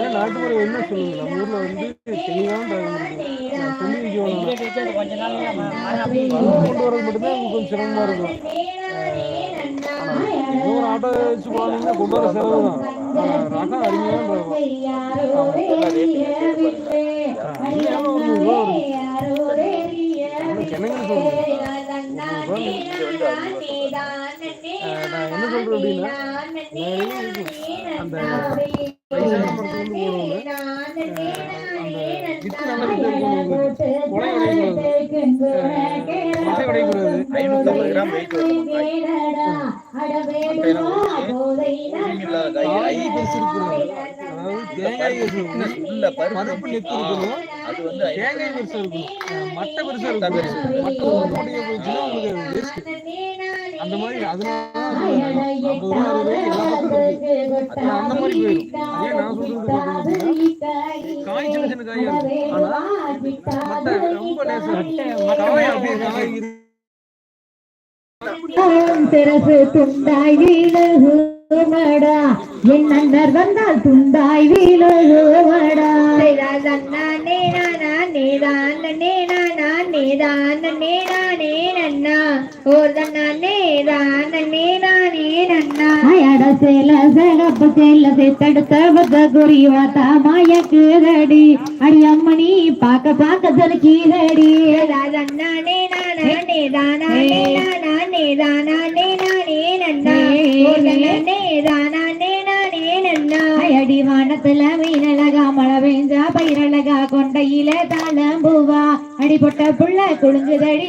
முறை என்ன சொல்லுங்க நம்ம ஊர்ல வந்து தெளிவான வளர்த்து கொண்டு வரது மட்டும்தான் கொஞ்சம் சிரமமா இருக்கும் ஒரு ஆட்டோ வச்சு போனீங்கன்னா கொண்டு வர செலவு தான் ஆனா ரகம் அருமையான ரகம் ரூபா வரும் நான் என்ன சொல்றேன் அப்படின்னா? அந்த வித்து நல்ல வித்து உடையக்கூடாது மசை உடையக்கூடாது கிராம் வெயிட் வரும் தேங்காய் பெருசு உள்ள பருப்பு நெத்து இருக்கணும் அது வந்து தேங்காய் பெருசா இருக்கணும் மட்டை பெருசா இருக்கணும் மட்டை மூட்டையை போச்சுன்னா உங்களுக்கு வேஸ்ட் அந்த மாதிரி அதனால அந்த மாதிரி போயிடும் அதே நான் சொல்றது காய் சின்ன சின்ன காயா இருக்கும் ஆனா மட்டை ரொம்ப லேசா காய் அப்படியே காய் சிறப்பு துண்டாய் வீழுமடா என் நண்பர் வந்தால் துண்டாய் வீழுமடா அயட சேல சிகப்பு சேல சித்தடுத்த பத்த குறிவாத்தா மாயக்குதடி அடி அம்மணி பாக்க பாக்க சலுக்கீதடி அடி வானத்துல மீனழகா மழை பெஞ்சா பயிரழகா கொண்டையில தாளம்பூவா. அடிபட்ட புள்ள குழுங்குதடி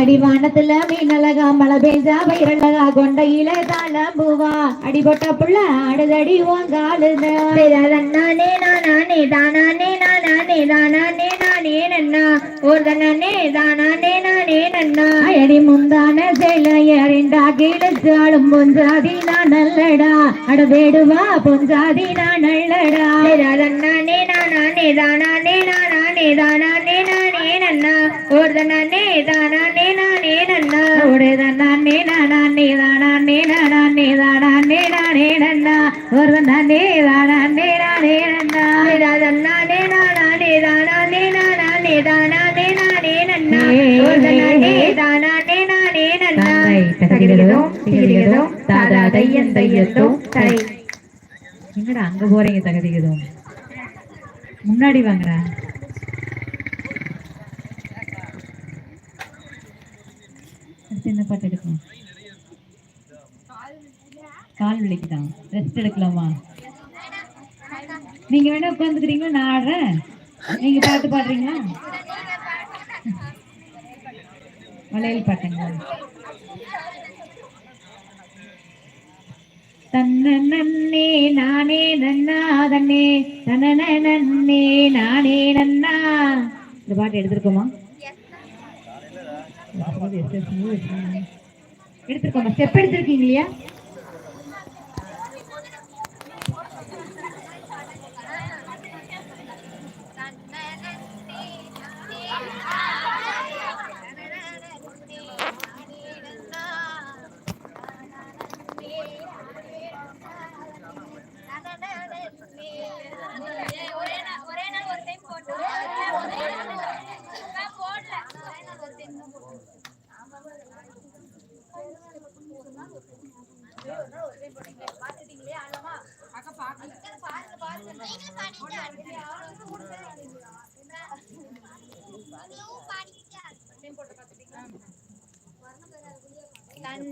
அடி வானத்துல மீனழகா மழை பெஞ்சா பயிரழகா கொண்டையில தாளம்பூவா. அடிபட்ட புள்ள ஆடுதடி ஓங்காலுத அடி முந்தான செயலையறிண்டா கீழச்சாலும் பொஞ்சாதி நான் நல்லடா அட வேடுவா பொஞ்சாதி நான் நல்லடா உடையதன்னே நானே தானே நானே தானே நானே நன்னா ஒரு நன்னே தானே நானே நன்னா தந்தை தகிரிகதோ திகிரிகதோ தாதா தையன் தையத்தோ தை எங்கடா அங்க போறீங்க தகதிகதோ முன்னாடி வாங்கடா அடுத்து என்ன பாட்டு எடுக்கணும்? கால் வலிக்குதான் ரெஸ்ட் எடுக்கலாமா? நீங்க வேணா உட்காந்துக்கிறீங்களா நான் ஆடுறேன். நீங்க பாட்டு பாடுறீங்களா? வளையல் பாட்டுங்களா? தன்ன நன்னே நானே நன்னா தன்னே தனன நன்னே நானே நன்னா. இந்த பாட்டு எடுத்திருக்கோமா? எடுத்திருக்கோமா ஸ்டெப் எடுத்திருக்கீங்க இல்லையா நன்னே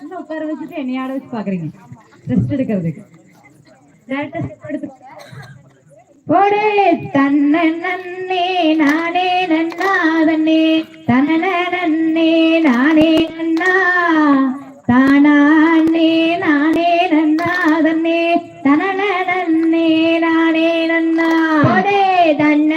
இன்னும் உட்கார வச்சுட்டு என்னையாட வச்சு பாக்குறீங்க ரெஸ்ட் எடுக்கிறதுக்கு. டேரக்டா ஸ்டெப் எடுத்து கொடு தன்ன நன்னே நானே நன்னாதன்னே. தன்ன நன்னே நானே நன்னா. தானே நானே நன்னாதன்னே. தனன நன்னே நானே நன்னா. கொடு தன்ன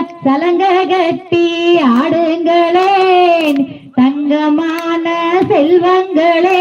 நீங்க சலங்க கட்டி ஆடுங்களேன். தங்கமான செல்வங்களே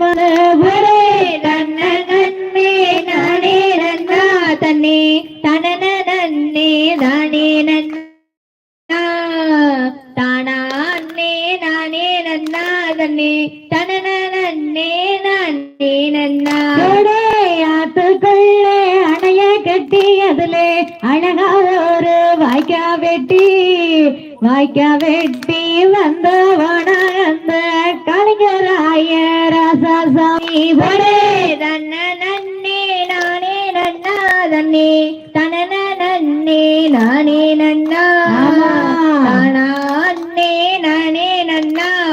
வந்தான் ஒரே தன்ன நன்னே நானே நன்னா தன்னே தனன நன்னே நானே நன்னா தானே நானே நன்னா தன்னே தனன நன்னே நானே நன்னா. ஆத்துக்குள்ளே அணைய கட்டி அதிலே அழகா ஒரு வாய்க்கா வெட்டி வாய்க்கா வெட்டி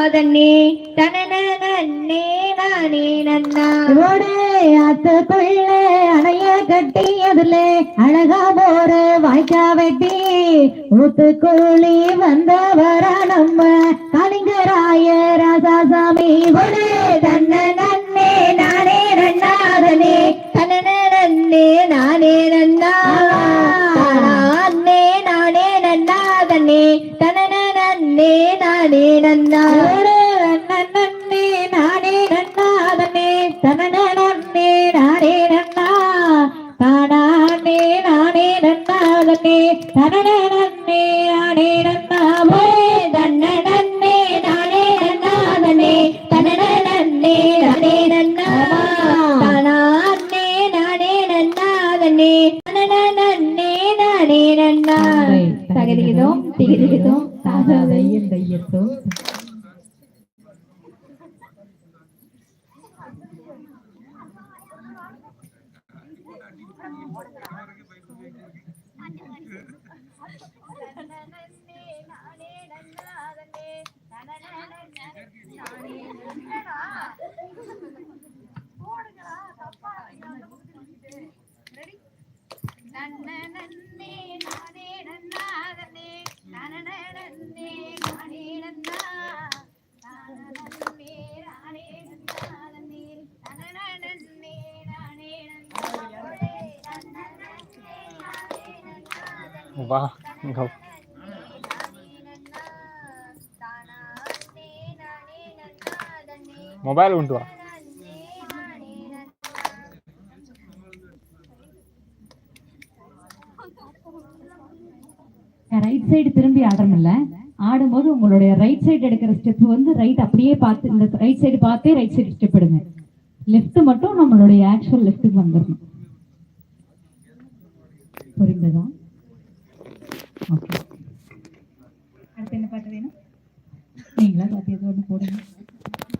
நன்னா தன்னே தனன நன்னே. நானே நன்னா ஆத்துக்குள்ளே அணைய கட்டி அதுல அழகா போற வாய்க்கா வெட்டி ஊத்துக்குழி வந்தவர நம்ம கலிங்கராய ராசாசாமி ஒரே தன்ன நன்னே நானே நன்னாதனே தனன நன்னே நானே நன்னா. நானே நானே நன்னாதனே தனன நன்னே நானே நன்னா. நன்னே நானே நன்னா. அதனே தனன நன்னே நானே நன்னா. தானே நானே நன்னாதனே தனன நன்னே நன்னே நன்ன நன்னே நானே நன்னாதன்னே நனன நன்னே நானே நன்னா கொண்டு வா ரைட் சைடு திரும்பி ஆடுறோம்ல ஆடும்போது உங்களுடைய ரைட் சைடு எடுக்கிற ஸ்டெப் வந்து ரைட் அப்படியே பார்த்து இந்த ரைட் சைடு பார்த்தே ரைட் சைடு ஸ்டெப் எடுங்க. லெஃப்ட் மட்டும் நம்மளுடைய ஆக்சுவல் லெஃப்ட்டுக்கு வந்துடணும் புரிந்ததா? ஓகே அடுத்து என்ன பாட்டு வேணும்? நீங்களா பாட்டு ஏதோ ஒன்று போடுங்க.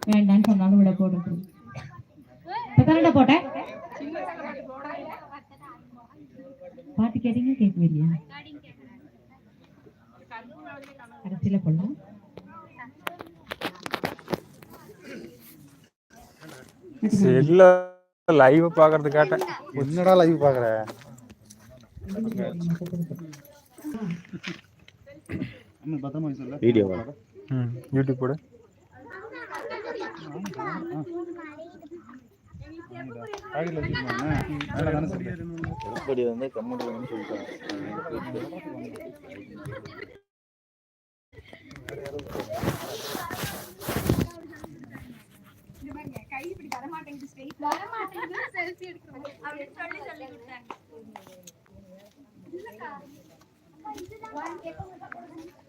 வேண்டான்னு சொன்னாலும் விட போடுறது போட்டேன்? பாட்டு கேட்டீங்க கேட்கவே இல்லையா கடைசியில போடலாம். செல்ல லைவ் பாக்குறது கேட்டேன். என்னடா லைவ் பாக்குற? வீடியோ ம் யூடியூப் போடு. எப்படி வந்து கமெண்ட் சொல்லிட்டாங்க கை இப்படி ஸ்ட்ரெயிட் செல்ஃபி சொல்லி சொல்லி கொடுத்தாங்க இல்லக்கா இதுதான்.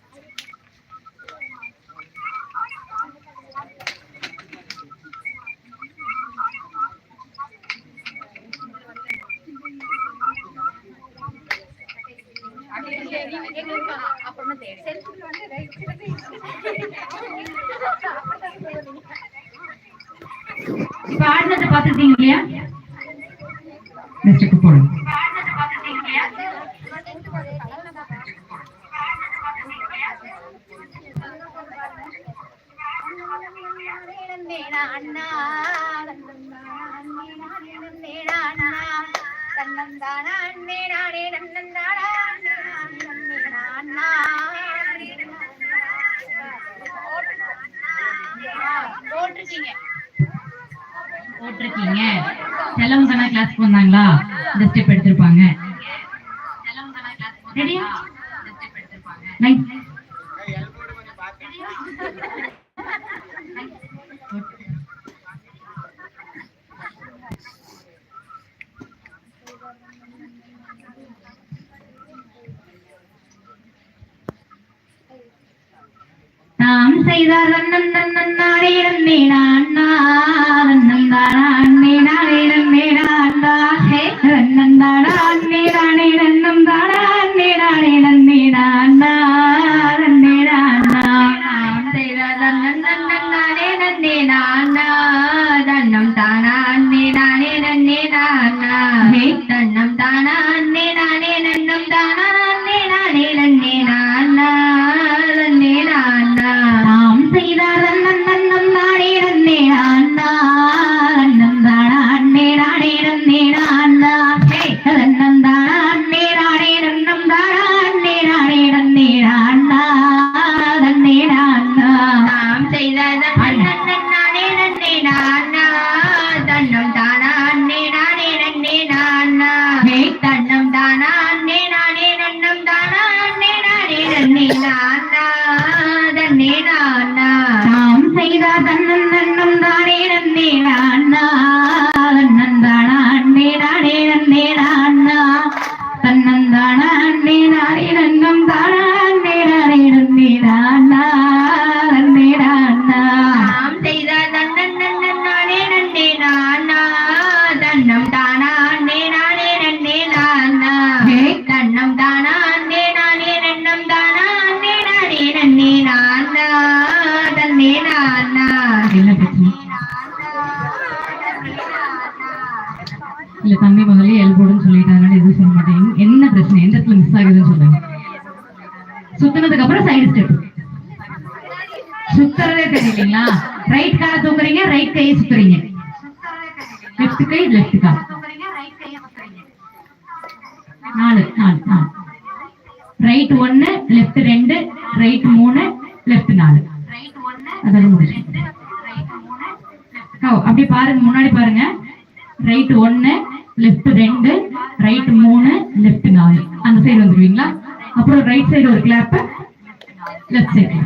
தெரியும். அதுக்கப்புறம் தான் எனக்கு தெரியும். பாருங்க, next step போற ரெண்டு எதுன்னு போட்டிருக்கீங்க. செலவு தானே கிளாஸ்க்கு வந்தாங்களா? இந்த ஸ்டெப் எடுத்திருப்பாங்க. ரெடியா நைஸ் நாம் செய்தார். அண்ணன் தன்னன் நாடே நன்னே நான்னா தன்னன் தானா அன்னே நாடே நன்னே தானா நாலு நாலு நாலு ரைட் ஒன்னு லெஃப்ட் ரெண்டு ரைட் மூணு லெஃப்ட் நாலு. அதோட முடிச்சு. ஓ, அப்படி பாருங்க முன்னாடி பாருங்க. ரைட் ஒன்னு லெஃப்ட் ரெண்டு ரைட் மூணு லெஃப்ட் நாலு. அந்த சைடு வந்துருவீங்களா? அப்புறம் ரைட் சைடு ஒரு கிளாப் லெஃப்ட் சைடு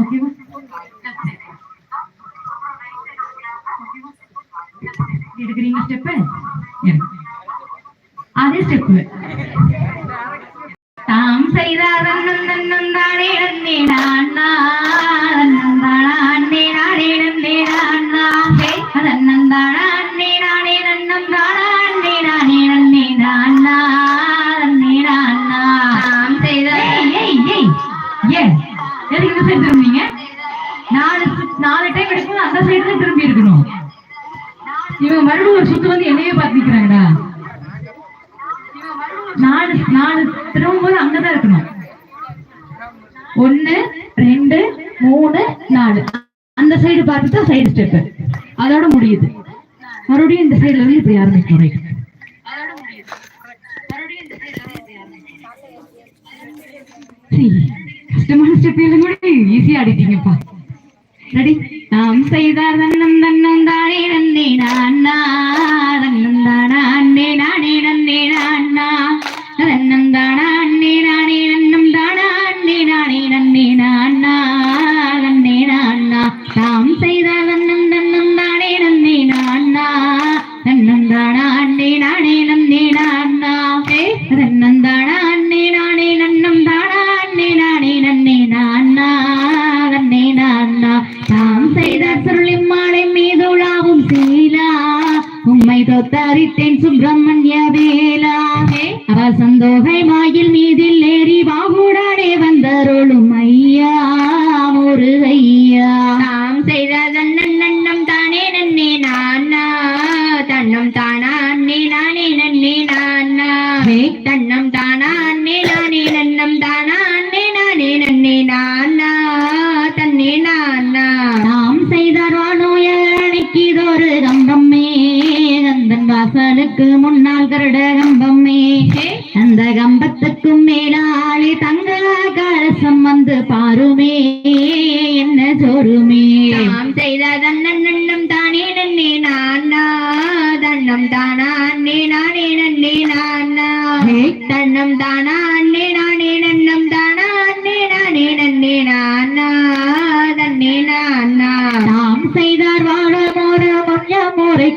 ஓகேவா எடுக்கிறீங்க ஸ்டெப்பு அதே ஸ்டெப்பு தாம் செய்தார் அண்ணன் நன்னே சைடு ஸ்டெப் அதோட முடியுது. மறுபடியும் இந்த சைடுல இருந்து இப்படி ஆரம்பிக்கணும் ரைட்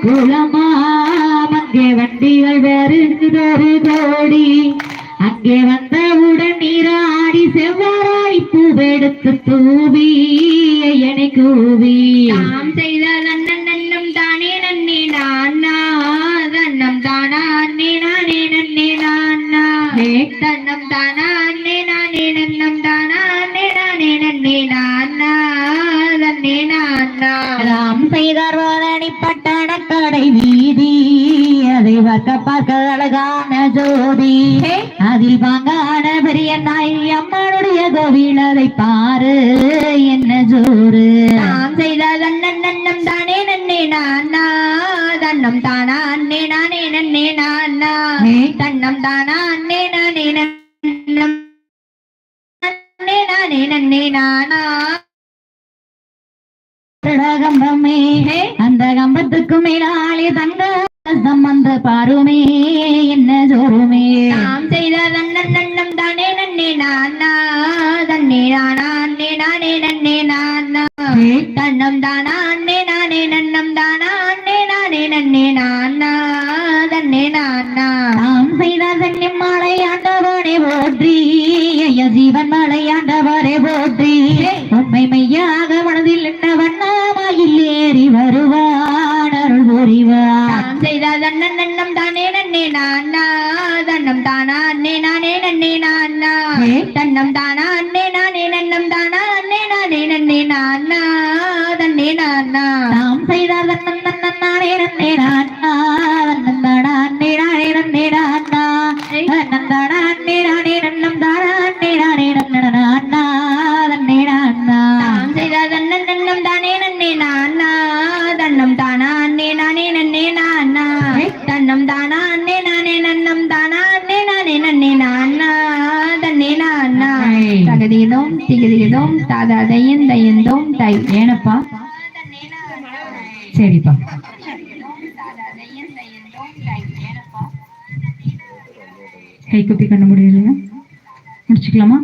மோரை அங்கே வண்டிகள் வருகிறொரு தோடி. அங்கே வந்தவுடன் நீராடி செவ்வாய் பூவெடுத்து தூவி ஐயனை கூவி. தாம் செய்த லண்டன் கணபரிய பெரிய நாய் அம்மனுடைய கோவில் அதை பாரு என்ன ஜோறு நான் செய்த தன்னன் நன்னம் தானே நன்னே நானா தன்னம் தானா அண்ணே நானே நன்னே நானா தன்னம் தானா அண்ணே நானே நன்னம் அண்ணே நானே நன்னே நானா கம்பமே அந்த கம்பத்துக்கு மேலாளி தங்க சம்பந்த பாருமே என்ன ஜோருமே நாம் செய்த தன்னன் நன்னம் தானே நன்னே நானா தன்னே நானா அன்னே நானே நன்னே நானா தன்னம் தானா அன்னே நானே நன்னம் தானா அன்னே நானே நன்னே நானா தன்னே நானா நாம் செய்த தன்னின் மாலை ஆண்டவனே போற்றி. ஐய ஜீவன் போற்றி. உண்மை மனதில் ஏறி வருவான் அருள் புரிவான். நாம் செய்த தன்னன் நன்னம் தானே நன்னே நானா தானா அன்னே நானே நன்னே நானா தன்னம் தானா அன்னே நானே நன்னம் தானா அன்னே நானே நன்னே நானா தன்னே நானா நாம் செய்த தன்னன் நன்னன் நானே நன்னே நானா தன்னம் தானா அன்னே நானே நன்னே நானா தன்னம் தானா அன்னே நானே நன்னம் தானா அன்னே நானே நன்னே நானா தன்னே நானா நாம் செய்த தன்னன் தன்னம் தானா நன்னே நானா தன்னம் தானா நன்னே நானா திகிதிகிதோம் தாதா தையன் தோம் தை ஏனப்பா? சரிப்பா. கை குப்பி கண்ண முடியலையா முடிச்சுக்கலாமா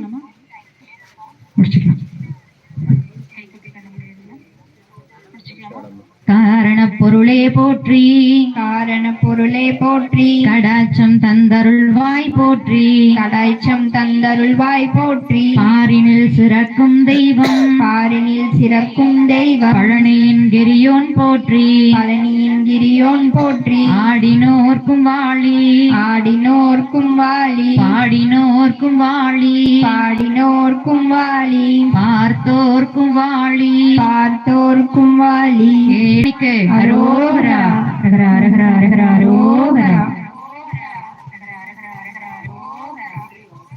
காரண பொருளே போற்றி காரண பொருளே போற்றி. கடாட்சம் தந்தருள்வாய் போற்றி. கடாட்சம் தந்தருள்வாய் போற்றி. பாரினில் சிறக்கும் தெய்வம். பாரினில் சிறக்கும் தெய்வம். பழனியின் கிரியோன் போற்றி. பழனியின் கிரியோன் போற்றி. ஆடினோர்க்கும் வாழி. ஆடினோர்க்கும் வாழி. பாடினோர்க்கும் வாழி. பாடினோர்க்கும் வாழி. பார்த்தோர்க்கும் வாழி. பார்த்தோர்க்கும் வாழி. ஏடிக்கு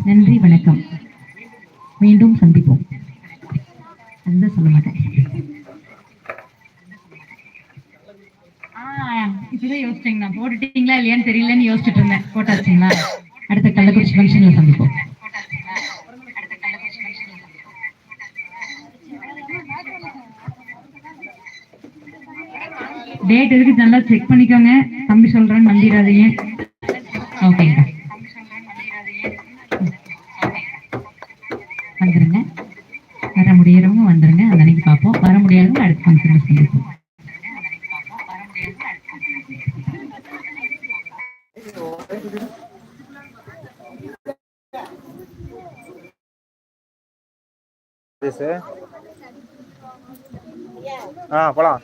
நன்றி வணக்கம். மீண்டும் சந்திப்போம். அந்த சொல்ல மாட்டேன். இப்பதான் யோசிச்சேங்க போட்டுட்டீங்களா இல்லையான்னு தெரியலன்னு யோசிச்சுட்டு இருந்தேன். போட்டாச்சுங்களா? அடுத்த கள்ளக்குறிச்சி ஃபங்க்ஷன்ல சந்திப்போம். டேட் இருக்கு நல்லா செக் பண்ணிக்கோங்க. தம்பி சொல்றேன்னு நம்பிடாதீங்க. ஓகேங்க வந்துருங்க. வர முடியறவங்க வந்துருங்க. அந்த அன்னைக்கு பார்ப்போம். வர முடியாதவங்க அடுத்த ஃபங்க்ஷன்ல சந்திப்போம் ஆ போலாம்.